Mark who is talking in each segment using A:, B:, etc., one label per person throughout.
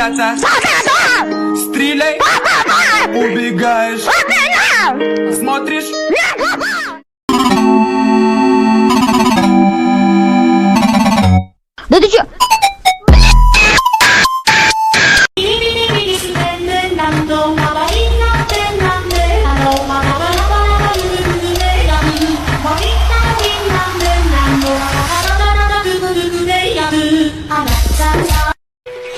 A: ребята Стреляй. Убегаешь. Смотришь.
B: Да ты чё?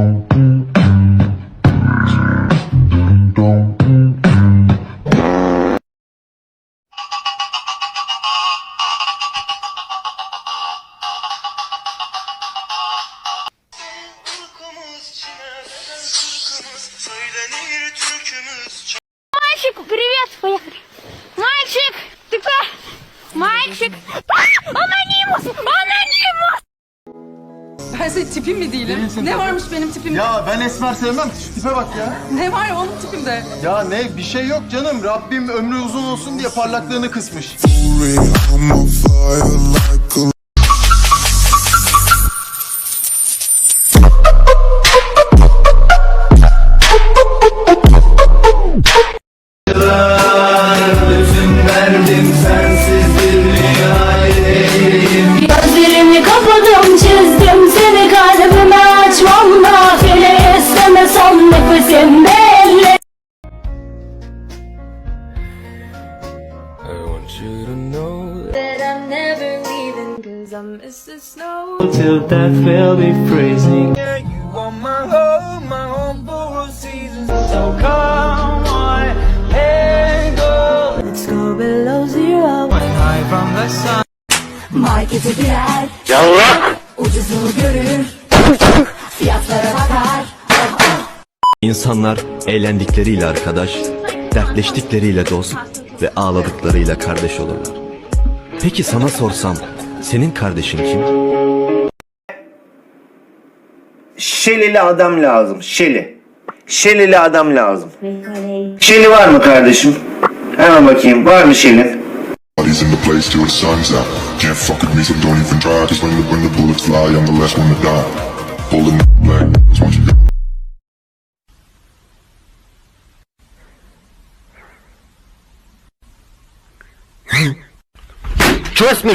B: Мальчик, привет, поехали. Мальчик, ты как? Мальчик.
C: Senin tipin mi değilim? ne varmış benim tipimde?
D: Ya ben esmer sevmem. Şu tipe bak ya.
C: Ne var onun tipimde?
D: Ya ne bir şey yok canım. Rabbim ömrü uzun olsun diye parlaklığını kısmış.
B: Leaving cause I miss the snow
E: till death will be freezing. So come on and go.
B: Let's go below zero
E: High from the sun.
B: Markete girer Ucuzunu görür Fiyatlara bakar
F: İnsanlar eğlendikleriyle arkadaş, dertleştikleriyle dost ve ağladıklarıyla kardeş olurlar. Peki sana sorsam, senin kardeşin kim?
G: Şelili adam lazım. Şeli. Şelili adam lazım. Şeli var mı kardeşim? Hemen bakayım. Var mı Şeli?
H: Bodies in the place till the sun's out. Can't fuck with me, so don't even try. Cause when the, when the bullets fly, I'm the last one to die. Pulling up black,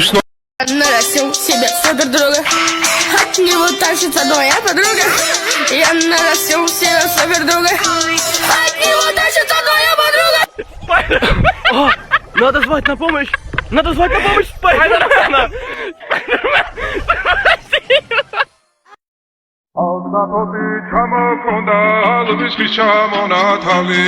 H: you to
I: Нарастил себе супер друга От него тащится моя подруга. Я нарастил себе супер друга От него тащится моя подруга.
E: Надо звать на помощь! Надо звать на помощь Спайдермена!
B: ალნაპოტი ჩამოფონდა ალვის ჩამონათალი.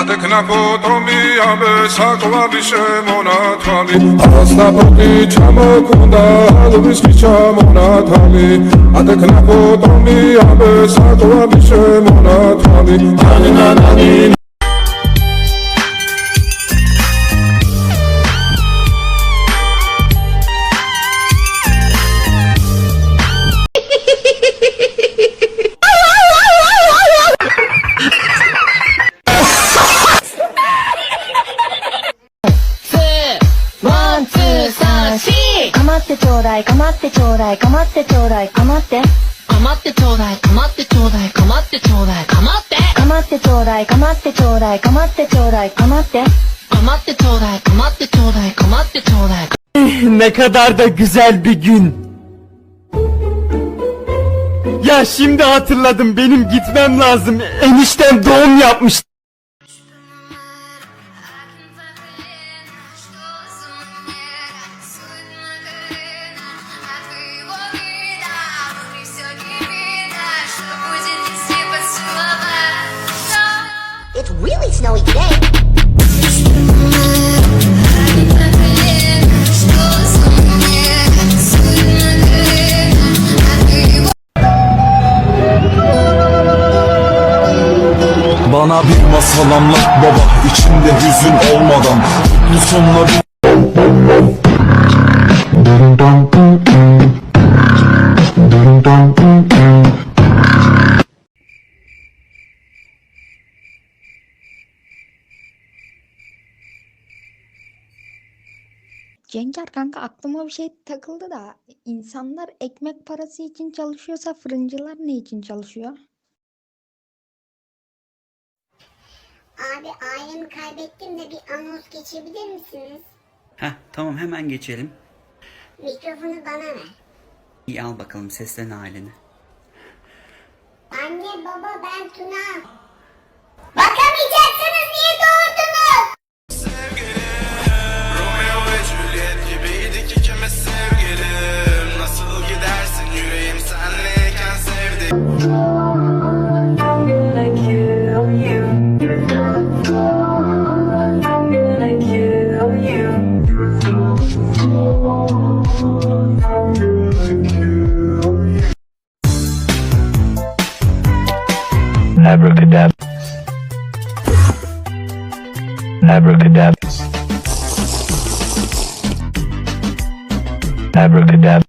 B: ადეკნაპოტომი ამე საკვალი შემონათალი. ალნაპოტი ჩამოფონდა ალვის ჩამონათალი. ადეკნაპოტომი ამე საკვალი შემონათალი. だいかまってちょうだいかまってちょうだいかまってかまってちょうだいかまってちょうだいかまってちょうだいかまってかまってちょうだいかまってちょうだいかまってちょうだいかまってかまってちょうだいかまってちょうだいかまってちょうだい
E: ne kadar da güzel bir gün. Ya şimdi hatırladım benim gitmem lazım. Eniştem doğum yapmış.
I: Bana bir masal
F: anlat baba içinde hüzün olmadan. Mutlu sonla bir Dun dun. Dun dun dun dun.
J: Cenker kanka aklıma bir şey takıldı da insanlar ekmek parası için çalışıyorsa fırıncılar ne için çalışıyor?
K: Abi ailemi kaybettim de bir anons geçebilir misiniz?
A: Heh tamam hemen geçelim.
K: Mikrofonu bana ver.
A: İyi al bakalım seslen aileni.
K: Anne baba ben Tuna. Bakamayacaksınız
L: Abracadabra. Abracadabra. Abracadabra.